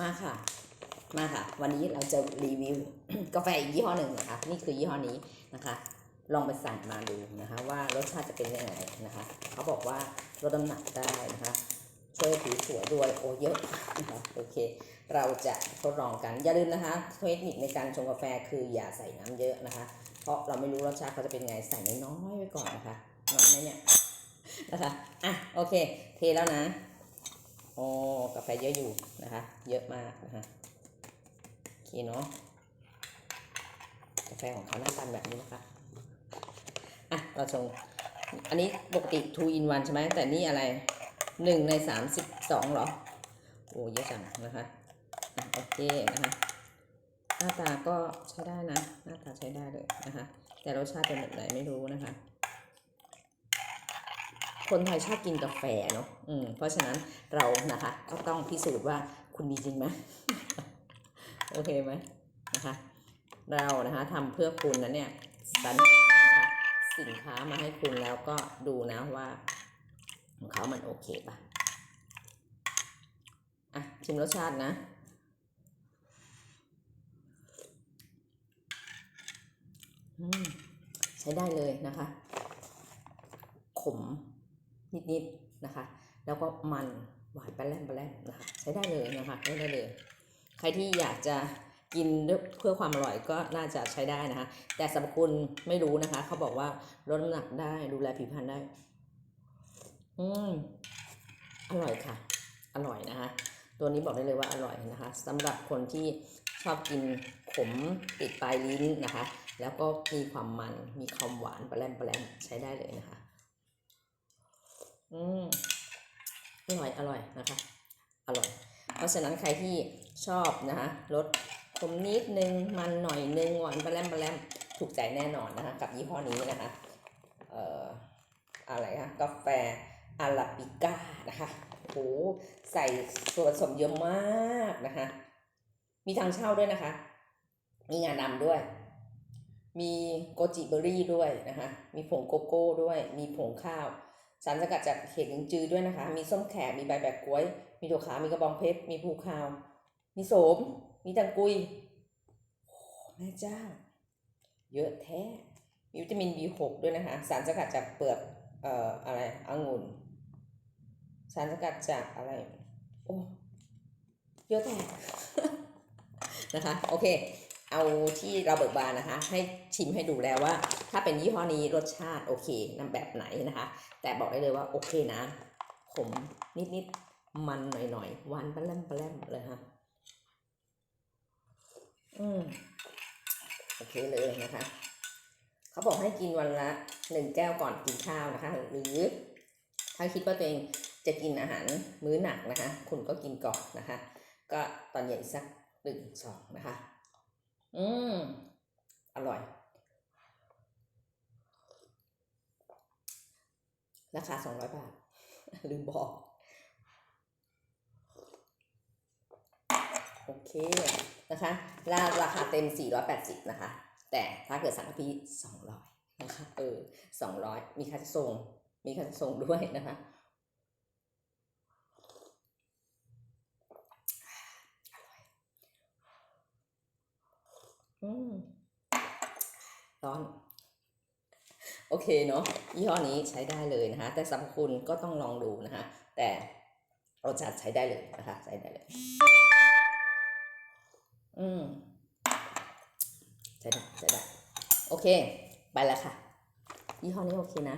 มาค่ะ มาค่ะ วันนี้เราจะรีวิวกาแฟอีกยี่ห้อหนึ่งนะคะ นี่คือยี่ห้อนี้นะคะ ลองไปสั่งมาดูนะคะ ว่ารสชาติจะเป็นยังไงนะคะ เขาบอกว่าลดน้ำหนักได้นะคะ ช่วยผิวสวยด้วยโอเยอะนะคะโอเค เราจะทดลองกัน อย่าลืมนะคะเทคนิคในการชงกาแฟคืออย่าใส่น้ำเยอะนะคะ เพราะเราไม่รู้รสชาติเขาจะเป็นไง ใส่น้อยๆไว้ก่อนนะคะ น้อยไหมเนี่ยนะคะ อะ โอเค เทแล้วนะ โอ้กาแฟเยอะอยู่นะคะ เยอะมากนะคะโอเคเนาะกาแฟของเขาหน้าตาแบบนี้นะคะอะเราชงอันนี้ปกติ 2 in 1 ใช่ไหมแต่นี่อะไรหนึ่งในสามสิบสองเหรอ โอ้เยอะจังนะคะอะโอเคนะคะ หน้าตาก็ใช้ได้นะ หน้าตาใช้ได้เลยนะคะ แต่รสชาติเป็นแบบไหนไม่รู้นะคะ คนไทยชอบกินกาแฟเนาะอืมเพราะฉะนั้นเรานะคะก็ต้องพิสูจน์ว่าคุณดีจริงไหมโอเคไหมนะคะเรานะคะทำเพื่อคุณนะเนี่ยสรรนะคะสินค้ามาให้คุณแล้วก็ดูนะว่าของเขามันโอเคปะอะชิมรสชาตินะอืมใช้ได้เลยนะคะ ขม นิดๆนะคะ แล้วก็มันหวานแปร่มแปร่มนะคะใช้ได้เลยนะคะใช้ได้เลย ใครที่อยากจะกินเพื่อความอร่อยก็น่าจะใช้ได้นะคะ แต่สรรพคุณไม่รู้นะคะ เขาบอกว่าลดน้ำหนักได้ดูแลผิวพรรณได้ อืมอร่อยค่ะ อร่อยนะคะ ตัวนี้บอกได้เลยว่าอร่อยนะคะสำหรับคนที่ชอบกินขมติดปลายลิ้นนะคะ แล้วก็มีความมันมีความหวานปลาแรมปลาแรมใช้ได้เลยนะคะ อืมอร่อยอร่อยนะคะ อร่อย เพราะฉะนั้นใครที่ชอบนะคะรสขมนิดนึงมันหน่อยนึงหวานปลาแรมปลาแรมถูกใจแน่นอนนะคะกับยี่ห้อนี้นะคะเอ่ออะไรคะกาแฟอาราบิก้านะคะโอ้โหใส่ส่วนผสมเยอะมากนะคะ มีทางเช่าด้วยนะคะ มีงานดำด้วย มีโกจิเบอรี่ด้วยนะคะ มีผงโกโก้ด้วย มีผงข้าว สารสกัดจากเห็ดลิงจือด้วยนะคะ มีส้มแขกมีใบแบกกล้วย มีถั่วขาวมีกระบองเพชร มีภูคาว มีโสม มีตังกุยโอ้แม่เจ้า เยอะแท้ มีวิตามิน B6 ด้วยนะคะ สารสกัดจากเปลือก เอ่อ อะไรองุ่น สารสกัดจากอะไร โอ้ เยอะแท้ นะคะ โอเค เอาที่เราเบิกบานนะคะ ให้ชิมให้ดูแล้วว่า ถ้าเป็นยี่ห้อนี้รสชาติโอเคนำแบบไหนนะคะ แต่บอกได้เลยว่าโอเคนะ ขมนิดๆ มันหน่อยๆ หวานปลาแรมปลาแรมเลยค่ะ อืมโอเคเลยนะคะ เขาบอกให้กินวันละหนึ่งแก้วก่อนกินข้าวนะคะ หรือถ้าคิดว่าตัวเองจะกินอาหารมื้อหนักนะคะ คุณก็กินก่อนนะคะ ก็ตอนเย็นสักหนึ่งสองนะคะ อืม อร่อย ราคาสองร้อยบาท ลืมบอก โอเค นะคะ ราราคาเต็ม 480 นะคะ แต่ถ้าเกิดสั่งกับพี่200 นะคะ เออ200 มีค่าจัดส่ง มีค่าจัดส่งด้วยนะคะ ร้อน โอเคเนาะยี่ห้อนี้ใช้ได้เลยนะคะ แต่สรรพคุณก็ต้องลองดูนะคะ แต่รสชาติใช้ได้เลยนะคะ ใช้ได้เลย อืมใช้ได้ใช้ได้ โอเค ไปแล้วค่ะ ยี่ห้อนี้โอเคนะ